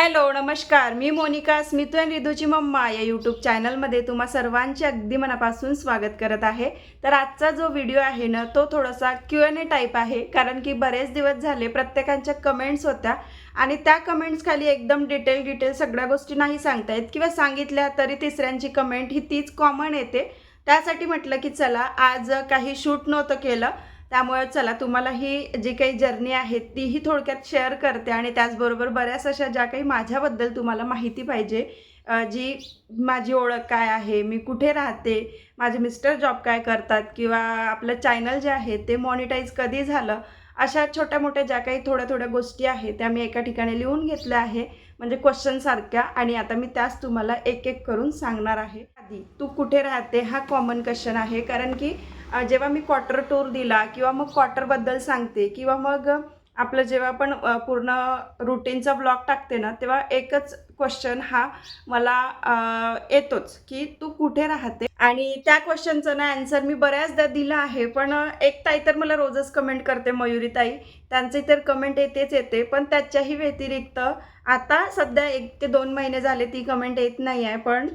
Hello नमस्कार. मी Monika Smitu and रिधूची मम्मा या यूट्यूब चॅनलमध्ये तुम्हा सर्वांचे अगदी मनापासून स्वागत करत आहे. तर आजचा जो व्हिडिओ आहे ना तो थोडासा क्यू एन ए टाईप आहे कारण की बरेच दिवस झाले प्रत्येकांच्या कमेंट्स होत्या आणि त्या कमेंट्स खाली एकदम डिटेल डिटेल सगळ्या गोष्टी नाही सांगता येत किंवा सांगितल्या तरी तिसऱ्यांची कमेंट ही तीच कॉमन येते. त्यासाठी म्हटलं की चला आज काही शूट नव्हतं केलं. त्यामुळे चला तुम्हाला ही जी काही जर्नी आहे तीही थोडक्यात शेअर करते आणि त्याचबरोबर बऱ्याच अशा ज्या काही माझ्याबद्दल तुम्हाला माहिती पाहिजे. जी माझी ओळख काय आहे मी कुठे राहते माझे मिस्टर जॉब काय करतात किंवा आपलं चॅनल जे आहे ते मॉनिटाईज कधी झालं अशा छोट्या मोठ्या ज्या काही थोड्या थोड्या गोष्टी आहेत त्या मी एका ठिकाणी लिहून घेतल्या आहे. म्हणजे क्वेश्चनसारख्या आणि आता मी त्याच तुम्हाला एक एक करून सांगणार आहे. आधी तू कुठे राहते हा कॉमन क्वेश्चन आहे. कारण की जेव्हा मी क्वार्टर टूर दिला किंवा मग क्वार्टरबद्दल सांगते किंवा मग आपलं जेव्हा पण पूर्ण रुटीनचा ब्लॉग टाकते ना तेव्हा एकच क्वेश्चन हा मला येतोच की तू कुठे राहते? आणि त्या क्वेश्चनचं ना आन्सर मी बऱ्याचदा दिला आहे पण एक ताई तर मला रोजच कमेंट करते मयुरी ताई. त्यांचे तर कमेंट येतेच येते पण त्याच्याही व्यतिरिक्त आता सध्या एक ते दोन महिने झाले ती कमेंट येत नाही आहे पण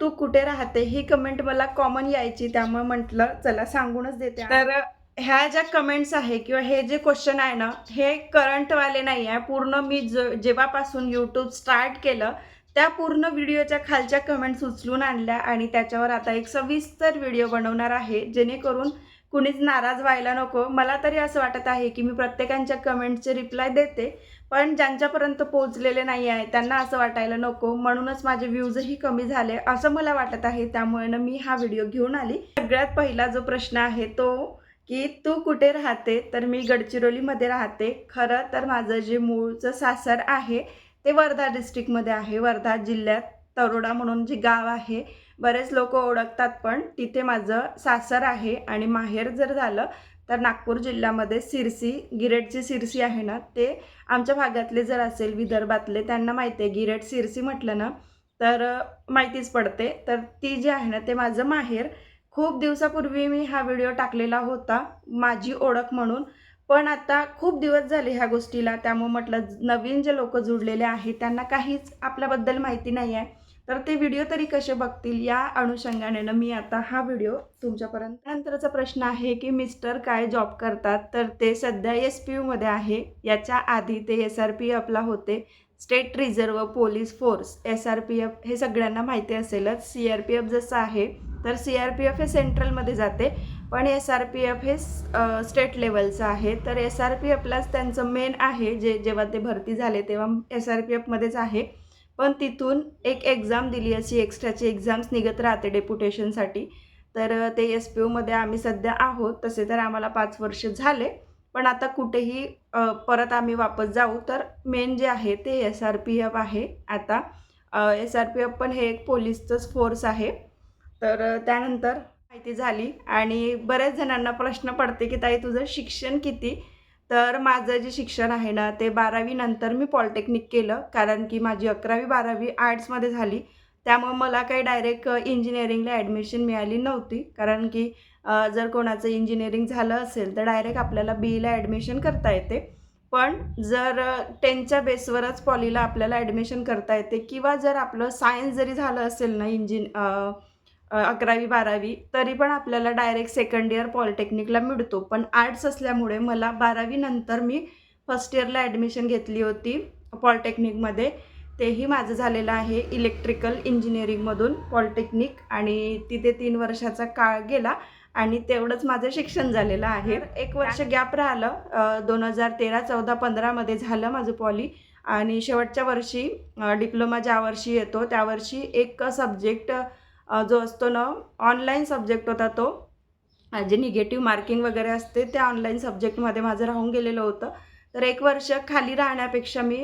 तू कुठे राहते ही कमेंट मला कॉमन यायची त्यामुळे म्हटलं चला सांगूनच देते. तर ह्या ज्या कमेंट्स आहे किंवा हे जे क्वेश्चन आहे ना हे करंटवाले नाही आहे. पूर्ण मी ज जेव्हापासून यूट्यूब स्टार्ट केलं त्या पूर्ण व्हिडिओच्या खालच्या कमेंट्स उचलून आणल्या आणि त्याच्यावर आता एक सविस्तर व्हिडिओ बनवणार आहे जेणेकरून कुणीच नाराज व्हायला नको. मला तरी असं वाटत आहे की मी प्रत्येकांच्या कमेंटचे रिप्लाय देते पण ज्यांच्यापर्यंत पोहोचलेले नाही आहे त्यांना असं वाटायला नको. म्हणूनच माझे व्ह्यूजही कमी झाले असं मला वाटत आहे. त्यामुळे ना मी हा व्हिडिओ घेऊन आली. सगळ्यात पहिला जो प्रश्न आहे तो की तू कुठे राहते? तर मी गडचिरोलीमध्ये राहते. खरं तर माझं जे मूळचं सासर आहे ते वर्धा डिस्ट्रिक्टमध्ये आहे. वर्धा जिल्ह्यात तरोडा म्हणून जे गाव आहे बरेच लोक ओळखतात पण तिथे माझं सासर आहे आणि माहेर जर झालं तर नागपूर जिल्ह्यामध्ये सिरसी गिरेटची सिरसी आहे ना ते आमच्या भागातले जर असेल विदर्भातले त्यांना माहिती आहे गिरेट सिरसी म्हटलं ना तर माहितीच पडते. तर ती जी आहे ना ते माझं माहेर. खूप दिवसापूर्वी मी हा व्हिडिओ टाकलेला होता माझी ओळख म्हणून. पण आता खूप दिवस झाले ह्या गोष्टीला त्यामुळे म्हटलं नवीन जे लोक जुडलेले आहेत त्यांना काहीच आपल्याबद्दल माहिती नाही आहे. तर ते व्हिडिओ तरी कसे बघतील या अनुषंगाने मी आता हा व्हिडिओ तुमच्यापर्यंत नंतरचा प्रश्न आहे की मिस्टर काय जॉब करतात? तर ते सध्या एस पी यूमध्ये आहे. याच्या आधी ते एस आर पी एफला होते. State reserve police force S R P F हे सगळ्यांना माहिती असेलच. सी आर पी एफ जसं आहे तर सी आर पी एफ हे सेंट्रलमध्ये जाते. पण एस आर पी एफ हे स्टेट लेवलचं आहे. तर एस आर पी एफलाच त्यांचं मेन आहे. जे जेव्हा ते भरती झाले तेव्हा एस आर पी एफमध्येच आहे. पण तिथून एक एक्झाम दिली अशी एक्स्ट्राची एक्झाम्स निघत राहते डेप्युटेशनसाठी तर ते एस पी यूमध्ये आम्ही सध्या आहोत तसे तर आम्हाला पाच वर्ष झाले. पण आता कुठेही परत आम्ही वापस जाऊ तर मेन जे आहे ते एस आर पी एफ आहे आता. एस आर पी एफ पण हे एक पोलीसचंच फोर्स आहे. तर त्यानंतर माहिती झाली आणि बऱ्याच जणांना प्रश्न पडते की ताई तुझं शिक्षण किती? तर माझं जे शिक्षण आहे ना ते बारावी नंतर मी पॉलिटेक्निक केलं. कारण की माझी अकरावी बारावी आर्ट्समध्ये झाली. त्यामुळे मला काही डायरेक्ट इंजिनिअरिंगला ॲडमिशन मिळाली नव्हती. कारण की जर कोणाचं इंजिनिअरिंग झालं असेल तर डायरेक्ट आपल्याला बी ईला ॲडमिशन करता येते. पण जर टेनच्या बेसवरच पॉलीला आपल्याला ॲडमिशन करता येते. किंवा जर आपलं सायन्स जरी झालं असेल ना इंजिन अकरावी बारावी तरी पण आपल्याला डायरेक्ट सेकंड इयर पॉलिटेक्निकला मिळतो. पण आर्ट्स असल्यामुळे मला बारावीनंतर मी फर्स्ट इयरला ॲडमिशन घेतली होती पॉलिटेक्निकमध्ये तेही माझं झालेलं आहे इलेक्ट्रिकल इंजिनिअरिंगमधून पॉलिटेक्निक आणि तिथे तीन वर्षाचा काळ गेला आणि तेवढंच माझं शिक्षण झालेलं आहे. एक वर्ष गॅप राहिलं. दोन हजार तेरा चौदा पंधरामध्ये झालं माझं पॉली आणि शेवटच्या वर्षी डिप्लोमा ज्या वर्षी येतो त्या वर्षी एक सब्जेक्ट जो असतो ना ऑनलाईन सब्जेक्ट होता तो. जे निगेटिव्ह मार्किंग वगैरे असते ते ऑनलाईन सब्जेक्टमध्ये माझं राहून गेलेलं होतं. तर एक वर्ष खाली राहण्यापेक्षा मी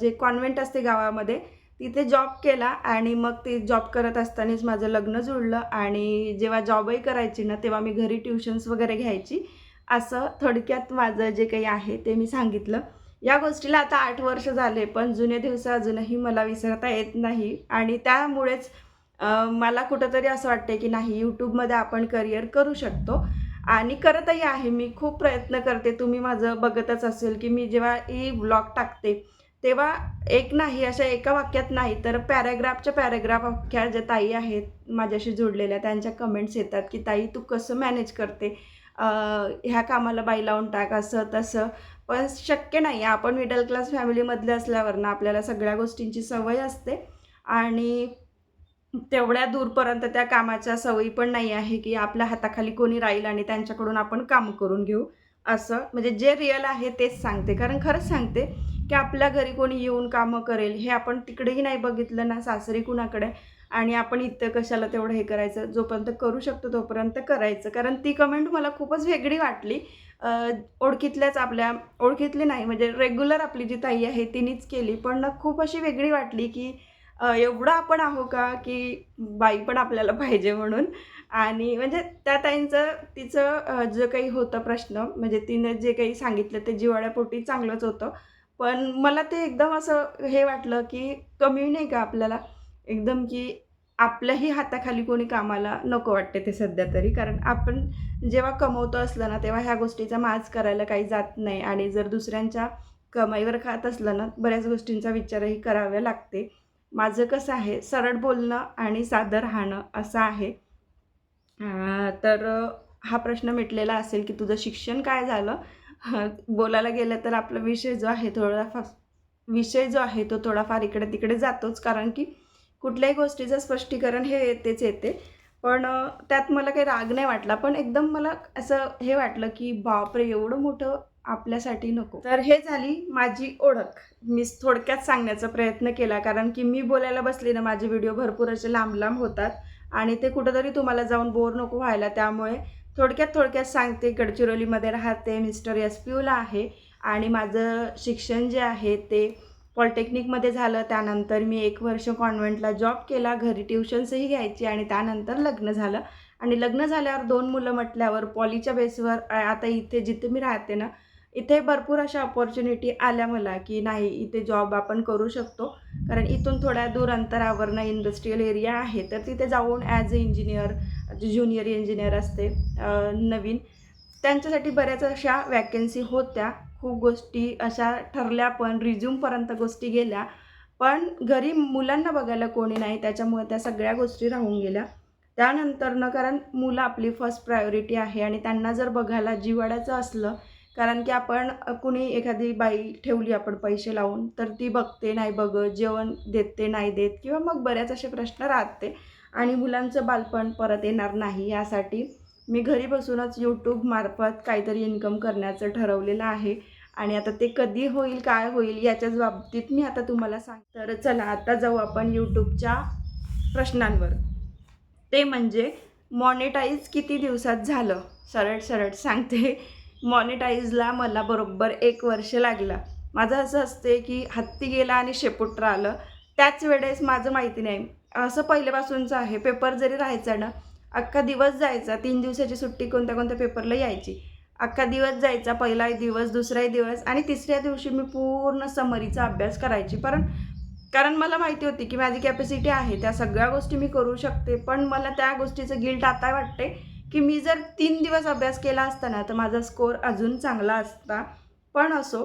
जे कॉन्व्हेंट असते गावामध्ये तिथे जॉब केला आणि मग ते जॉब करत असतानाच माझं लग्न जुळलं आणि जेव्हा जॉबही करायची ना तेव्हा मी घरी ट्युशन्स वगैरे घ्यायची. असं थोडक्यात माझं जे काही आहे ते मी सांगितलं. या गोष्टीला आता आठ वर्ष झाले पण जुने दिवस अजूनही मला विसरता येत नाही. आणि त्यामुळेच मला कुठंतरी असं वाटते की नाही यूट्यूबमध्ये आपण करिअर करू शकतो. आणि करतही आहे. मी खूप प्रयत्न करते. तुम्ही माझं बघतच असेल की मी जेव्हा ही ब्लॉग टाकते तेव्हा एक नाही अशा एका वाक्यात नाही तर पॅराग्राफच्या पॅराग्राफ अख्ख्या ज्या ताई आहेत माझ्याशी जोडलेल्या त्यांच्या कमेंट्स येतात की ताई तू कसं मॅनेज करते? ह्या कामाला बाई लावून टाक असं तसं. पण शक्य नाही. आपण मिडल क्लास फॅमिलीमधले असल्यावर ना आपल्याला सगळ्या गोष्टींची सवय असते. आणि तेवढ्या दूरपर्यंत त्या कामाच्या सवयी पण नाही आहे की आपल्या हाताखाली कोणी राहील आणि त्यांच्याकडून आपण काम करून घेऊ. असं म्हणजे जे रिअल आहे तेच सांगते. कारण खरंच सांगते की आपल्या घरी कोणी येऊन कामं करेल हे आपण तिकडेही नाही बघितलं ना सासरी कुणाकडे. आणि आपण इथं कशाला तेवढं हे करायचं जोपर्यंत करू शकतो तोपर्यंत करायचं. कारण ती कमेंट मला खूपच वेगळी वाटली. ओळखीतल्याच आपल्या ओळखीतली नाही म्हणजे रेग्युलर आपली जी ताई आहे तिनेच केली. पण खूप अशी वेगळी वाटली की एवढं आपण आहो का की बाई पण आपल्याला पाहिजे म्हणून. आणि म्हणजे त्या ताईंचं तिचं जे काही होतं प्रश्न म्हणजे तिने जे काही सांगितलं ते जिवाळ्यापोटी चांगलंच होतं. पण मला ते एकदम असं हे वाटलं की कमी नाही का आपल्याला. एकदम की आपल्याही हाताखाली कोणी कामाला नको वाटते ते सध्या तरी. कारण आपण जेव्हा कमवतो असलं ना तेव्हा ह्या गोष्टीचा माज करायला काही जात नाही. आणि जर दुसऱ्यांच्या कमाईवर खात असलं ना बऱ्याच गोष्टींचा विचारही करावा लागते. माझं कसं आहे सरळ बोलणं आणि साधं राहणं असं आहे. तर हा प्रश्न मिटलेला असेल की तुझं शिक्षण काय झालं? बोलायला गेलं तर आपला विषय जो आहे थोडाफार विषय जो आहे तो थोडाफार इकडे तिकडे जातोच. कारण की कुठल्याही गोष्टीचं स्पष्टीकरण हे येतेच येते. पण त्यात मला काही राग नाही वाटला. पण एकदम मला असं हे वाटलं की बापरे एवढं मोठं आपल्यासाठी नको. तर हे झाली माझी ओळख. मी थोडक्यात सांगण्याचा प्रयत्न केला कारण की मी बोलायला बसली ना माझे व्हिडिओ भरपूर असे लांब लांब होतात आणि ते कुठंतरी तुम्हाला जाऊन बोर नको व्हायला. त्यामुळे थोडक्यात थोडक्यात सांगते गडचिरोलीमध्ये राहते मिस्टर एस पी यूला आहे आणि माझं शिक्षण जे आहे ते पॉलिटेक्निकमध्ये झालं. त्यानंतर मी एक वर्ष कॉन्व्हेंटला जॉब केला घरी ट्युशन्सही घ्यायची आणि त्यानंतर लग्न झालं. आणि लग्न झाल्यावर दोन मुलं म्हटल्यावर पॉलीच्या बेसवर आता इथे जिथे मी राहते ना इथे भरपूर अशा ऑपॉर्च्युनिटी आल्या मला की नाही इथे जॉब आपण करू शकतो. कारण इथून थोड्या दूर अंतरावरनं इंडस्ट्रीयल एरिया आहे तर तिथे जाऊन as a engineer junior engineer असते नवीन. त्यांच्यासाठी बऱ्याच अशा वॅकन्सी होत्या. खूप गोष्टी अशा ठरल्या पण रिझ्यूमपर्यंत गोष्टी गेल्या. पण घरी मुलांना बघायला कोणी नाही त्याच्यामुळे त्या सगळ्या गोष्टी राहून गेल्या. त्यानंतरनं कारण मुलं आपली फर्स्ट प्रायोरिटी आहे आणि त्यांना जर बघायला जिवाड्याचं असलं कारण की आपण कुणी एखादी बाई ठेवली आपण पैसे लावून तर ती बघते नाही बघत जेवण देते नाही देत किंवा मग बऱ्याच असे प्रश्न राहते. आणि मुलांचं बालपण परत येणार नाही यासाठी मी घरी बसूनच यूट्यूबमार्फत काहीतरी इन्कम करण्याचं ठरवलेलं आहे. आणि आता ते कधी होईल काय होईल याच्याच बाबतीत मी आता तुम्हाला सांग तर चला आता जाऊ आपण यूट्यूबच्या प्रश्नांवर. ते म्हणजे मॉनिटाईज किती दिवसात झालं? सरळ सरळ सांगते. मॉनिटाईजला मला बरोबर एक वर्ष लागला. माझं असं असते की हत्ती गेला आणि शेपूट राहिलं त्याच वेळेस माझं माहिती नाही. असं पहिल्यापासूनचं आहे. पेपर जरी राहायचा ना अख्खा दिवस जायचा. तीन दिवसाची सुट्टी कोणत्या कोणत्या पेपरला यायची. अख्खा दिवस जायचा. पहिलाही दिवस दुसराही दिवस आणि तिसऱ्या दिवशी मी पूर्ण समरीचा अभ्यास करायची. पण कारण मला माहिती होती की माझी कॅपॅसिटी आहे. त्या सगळ्या गोष्टी मी करू शकते. पण मला त्या गोष्टीचं गिल्ट आता वाटते की मी जर तीन दिवस अभ्यास केला असता ना तर माझा स्कोअर अजून चांगला असता. पण असो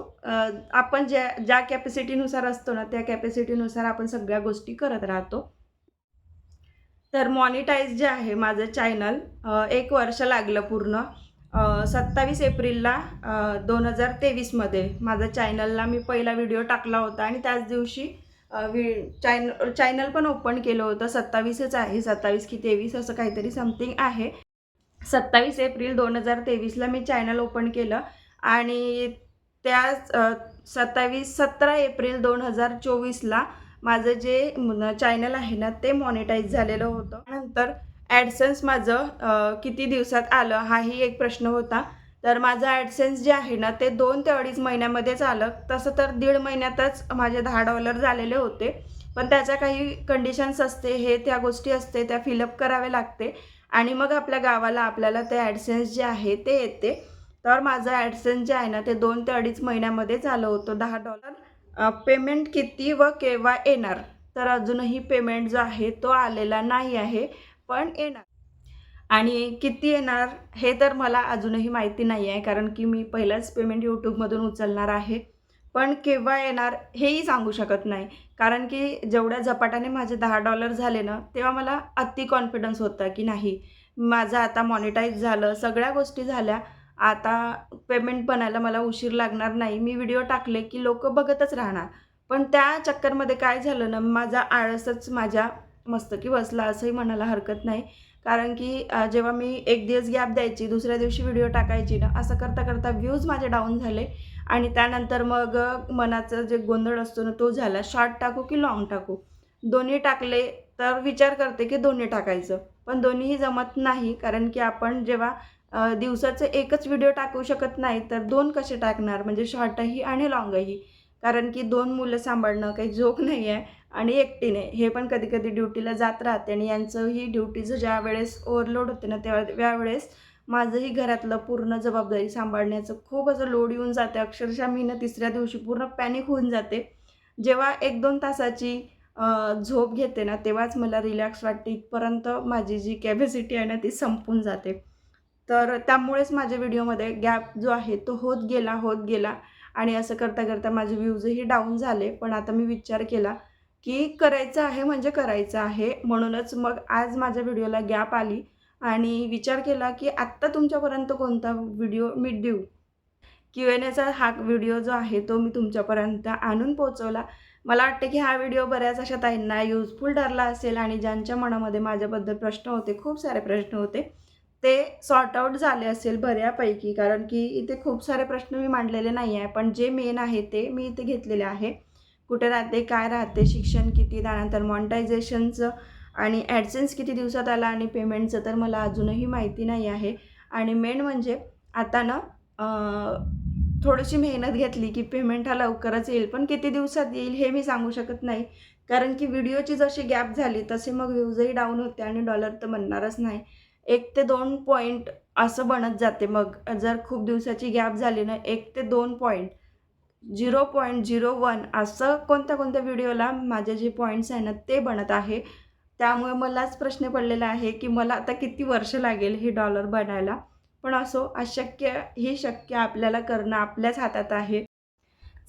आपण ज्या ज्या कॅपॅसिटीनुसार असतो ना त्या कॅपॅसिटीनुसार आपण सगळ्या गोष्टी करत राहतो. तर मॉनिटाईज जे आहे माझं चॅनल एक वर्ष लागलं पूर्ण. सत्तावीस एप्रिलला दोन हजार तेवीसमध्ये माझा चॅनलला मी पहिला व्हिडिओ टाकला होता आणि त्याच दिवशी चॅन चॅनल पण ओपन केलं होतं. सत्तावीसच आहे सत्तावीस की तेवीस असं काहीतरी समथिंग आहे. सत्तावीस एप्रिल दोन हजार तेवीसला मी चॅनल ओपन केलं आणि त्या सत्तावीस सतरा एप्रिल दोन हजार चोवीसला माझं जे चॅनल आहे ना ते मॉनिटाईज झालेलं होतं. नंतर ॲडसन्स माझं किती दिवसात आलं हाही एक प्रश्न होता. तर माझं ॲडसेन्स जे आहे ना ते दोन ते अडीच महिन्यामध्येच आलं. तसं तर दीड महिन्यातच माझे दहा डॉलर झालेले होते. पण त्याच्या काही कंडिशन्स असते हे त्या गोष्टी असते त्या फिलअप करावे लागते. आणि मग आपल्या गावाला आपल्याला ते ॲडसेन्स जे आहे ते येते. तर माझं ॲडसेन्स जे आहे ना ते दोन ते अडीच महिन्यामध्येच आलं होतं. दहा डॉलर पेमेंट किती व केव्हा येणार? तर अजूनही पेमेंट जो आहे तो आलेला नाही आहे पण येणार. आणि किती येणार हे तर मला अजूनही माहिती नाही आहे कारण की मी पहिलाच पेमेंट यूट्यूबमधून उचलणार आहे. पण केव्हा येणार हेही सांगू शकत नाही. कारण की जेवढ्या झपाट्याने माझे दहा डॉलर झाले ना तेव्हा मला अति कॉन्फिडन्स होता की नाही माझं आता मॉनिटाईज झालं सगळ्या गोष्टी झाल्या. आता पेमेंट बनायला मला उशीर लागणार नाही. मी व्हिडिओ टाकले की लोक बघतच राहणार. पण त्या चक्करमध्ये काय झालं ना माझा आळसच माझ्या मस्तकी बसला असंही म्हणायला हरकत नाही. कारण की जेव्हा मी एक दिवस गॅप द्यायची दुसऱ्या दिवशी व्हिडिओ टाकायची ना असं करता करता व्ह्यूज माझे डाऊन झाले. आणि त्यानंतर मग मनाचा जे गोंधळ असतो ना तो झाला. शॉर्ट टाकू की लाँग टाकू? दोन्ही टाकले तर विचार करते की दोन्ही टाकायचं. पण दोन्हीही जमत नाही कारण की आपण जेव्हा दिवसाचं एकच व्हिडिओ टाकू शकत नाही तर दोन कसे टाकणार? म्हणजे शॉर्टही आणि लॉंगही कारण की दोन मुलं सांभाळणं काही जोक नाही आहे आणि एकटीने. हे पण कधी कधी ड्युटीला जात राहते आणि यांचंही ड्युटीचं ज्या वेळेस ओव्हरलोड होते ना त्या त्यावेळेस माझंही घरातलं पूर्ण जबाबदारी सांभाळण्याचं खूप असं लोड येऊन जाते. अक्षरशः मी ना तिसऱ्या दिवशी पूर्ण पॅनिक होऊन जाते. जेव्हा एक दोन तासाची झोप घेते ना तेव्हाच मला रिलॅक्स वाटते. इथपर्यंत माझी जी कॅपॅसिटी आहे ना ती संपून जाते. तर त्यामुळेच माझ्या व्हिडिओमध्ये गॅप जो आहे तो होत गेला होत गेला. आणि असं करता करता माझे व्ह्यूजही डाऊन झाले. पण आता मी विचार केला की करायचं आहे म्हणजे करायचं आहे. म्हणूनच मग आज माझ्या व्हिडिओला गॅप आली. आणि विचार केला की आत्ता तुमच्यापर्यंत कोणता व्हिडिओ मी देऊ? क्यू एन एचा हा व्हिडिओ जो आहे तो मी तुमच्यापर्यंत आणून पोहोचवला. मला वाटते की हा व्हिडिओ बऱ्याच अशा ताईंना युजफुल ठरला असेल आणि ज्यांच्या मनामध्ये माझ्याबद्दल प्रश्न होते खूप सारे प्रश्न होते ते सॉर्ट आऊट झाले असेल बऱ्यापैकी. कारण की इथे खूप सारे प्रश्न मी मांडलेले नाही आहे पण जे मेन आहे ते मी इथे घेतलेले आहे. कुठे राहते काय राहते शिक्षण किती त्यानंतर मॉनिटायझेशनचं आणि ॲडसेन्स किती दिवसात आला आणि पेमेंटचं तर मला अजूनही माहिती नाही आहे. आणि मेन म्हणजे आता ना थोडीशी मेहनत घेतली की पेमेंट हा लवकरच येईल. पण किती दिवसात येईल हे मी सांगू शकत नाही. कारण की व्हिडिओची जशी गॅप झाली तसे मग व्ह्यूजही डाऊन होते आणि डॉलर तर बनणारच नाही. एक ते दोन पॉईंट असं बनत जाते मग. जर खूप दिवसाची गॅप झाली ना एक ते दोन point zero point zero one असं कोणत्या कोणत्या व्हिडिओला माझे जे पॉईंट्स आहे ना ते बनत आहे. त्यामुळे मलाच प्रश्न पडलेला आहे की मला आता किती वर्ष लागेल हे डॉलर बनायला. पण असो अशक्य हे शक्य आपल्याला करणं आपल्याच हातात आहे.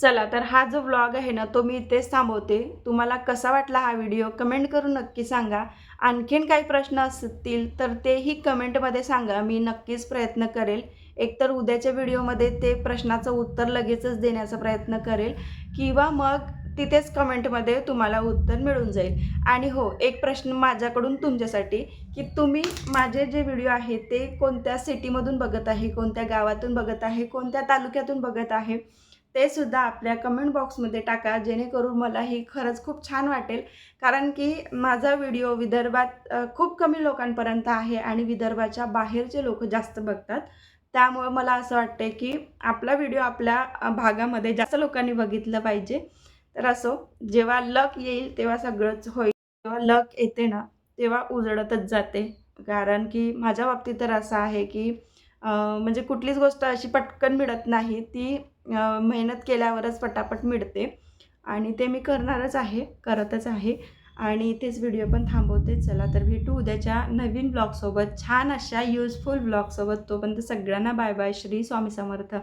चला तर हा जो व्लॉग आहे ना तो मी इथेच थांबवते. तुम्हाला कसा वाटला हा व्हिडिओ कमेंट करून नक्की सांगा. आणखीन काही प्रश्न असतील तर तेही कमेंटमध्ये सांगा. मी नक्कीच प्रयत्न करेल. एकतर उद्याच्या व्हिडिओमध्ये ते प्रश्नाचं उत्तर लगेचच देण्याचा प्रयत्न करेल. किंवा मग तिथेच कमेंटमध्ये तुम्हाला उत्तर मिळून जाईल. आणि हो एक प्रश्न माझ्याकडून तुमच्यासाठी की तुम्ही माझे जे व्हिडिओ आहेत ते कोणत्या सिटीमधून बघत आहे कोणत्या गावातून बघत आहे कोणत्या तालुक्यातून बघत आहे ते सुद्धा आपल्या कमेंट बॉक्समध्ये टाका जेणेकरून मला ही खरंच खूप छान वाटेल. कारण की माझा व्हिडिओ विदर्भात खूप कमी लोकांपर्यंत आहे आणि विदर्भाच्या बाहेरचे लोक जास्त बघतात. त्यामुळं मला असं वाटतं की आपला व्हिडिओ आपल्या भागामध्ये जास्त लोकांनी बघितलं पाहिजे. तर असो जेव्हा लक येईल तेव्हा सगळंच होईल. जेव्हा लक येते ना तेव्हा उजळतच जाते. कारण की माझ्या बाबतीत तर असं आहे की म्हणजे कुठलीच गोष्ट अशी पटकन मिळत नाही. ती मेहनत केल्यावरच पटापट मिळते. आणि ते मी करणारच आहे करतच आहे. आणि इथेच व्हिडिओ पण थांबवते. चला तर भेटू उद्याच्या नवीन ब्लॉगसोबत छान अशा युजफुल ब्लॉगसोबत तोपर्यंत सगळ्यांना बाय बाय श्री स्वामी समर्थ.